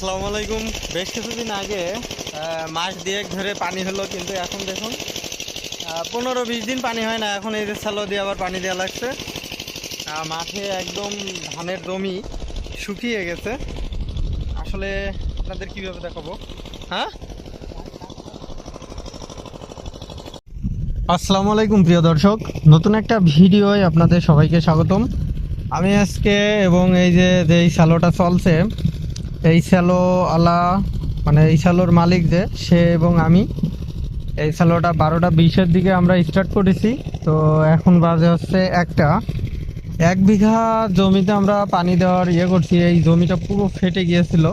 আসসালামু আলাইকুম। বেশ কিছুদিন আগে মাস দিয়েক ধরে পানি হলো, কিন্তু এখন দেখুন পনেরো বিশ দিন পানি হয় না। এখন এই যে স্যালো দিয়ে আবার পানি দেওয়া লাগছে। মাঠে একদম ধানের জমি শুকিয়ে গেছে। আসলে আপনাদের কীভাবে দেখাবো? হ্যাঁ? আসসালামু আলাইকুম, প্রিয় দর্শক। নতুন একটা ভিডিওয় আপনাদের সবাইকে স্বাগতম। আমি আজকে এবং এই যে যেই স্যালোটা চলছে এই স্যালো আলা মানে এই স্যালোর মালিক যে, সে এবং আমি। এই স্যালোটা বারোটা বিশের দিকে আমরা স্টার্ট করেছি। তো এখন বাজে হচ্ছে একটা। এক বিঘা জমিতে আমরা পানি দেওয়ার ইয়ে করছি। এই জমিটা পুরো ফেটে গিয়েছিল।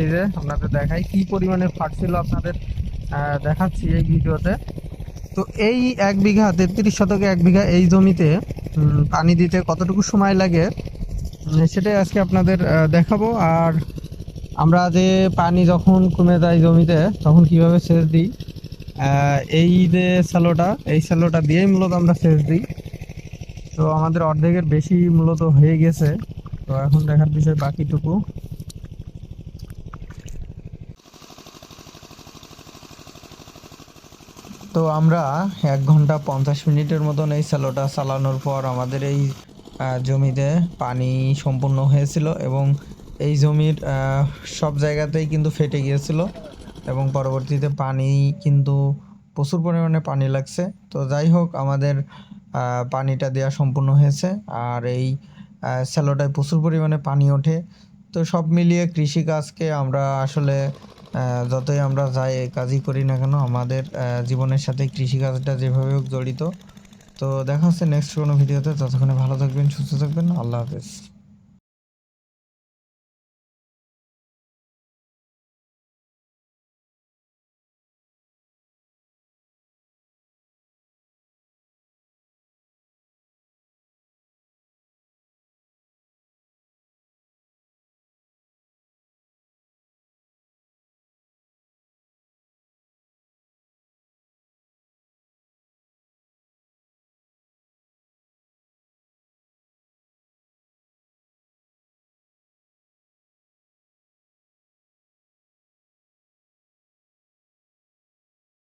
এই যে আপনাদের দেখাই কি পরিমাণে ফাটছিল আপনাদের দেখাচ্ছি এই ভিডিওতে। তো এই এক বিঘা, তেত্রিশ শতকে এক বিঘা এই জমিতে পানি দিতে কতটুকু সময় লাগে? সেটাই আজকে আপনাদের দেখাবো। আর আমরা যে পানি যখন কমে যায় জমিতে, তখন কীভাবে সেচ দিই? এই যে স্যালোটা, এই স্যালোটা দিয়েই মূলত আমরা সেচ দিই। তো আমাদের অর্ধেকের বেশি মূলত হয়ে গেছে। তো এখন দেখার বিষয় বাকিটুকু। তো আমরা এক ঘণ্টা পঞ্চাশ মিনিটের মতন এই স্যালোটা চালানোর পর আমাদের এই জমিতে পানি সম্পূর্ণ হয়েছিল এবং এই জমির সব জায়গাতেই কিন্তু ফেটে গিয়েছিল এবং পরবর্তীতে পানি কিন্তু প্রচুর পরিমাণে পানি লাগছে। তো যাই হোক, আমাদের পানিটা দেওয়া সম্পূর্ণ হয়েছে আর এই স্যালোটায় প্রচুর পরিমাণে পানি ওঠে। তো সব মিলিয়ে কৃষিকাজকে আমরা আসলে যতই আমরা যাই কাজই করি না কেন, আমাদের জীবনের সাথে কৃষিকাজটা যেভাবে হোক জড়িত তো দেখা হচ্ছে নেক্সট কোনো ভিডিওতে ততক্ষণে ভালো থাকবেন সুস্থ থাকবেন আল্লাহ হাফেজ।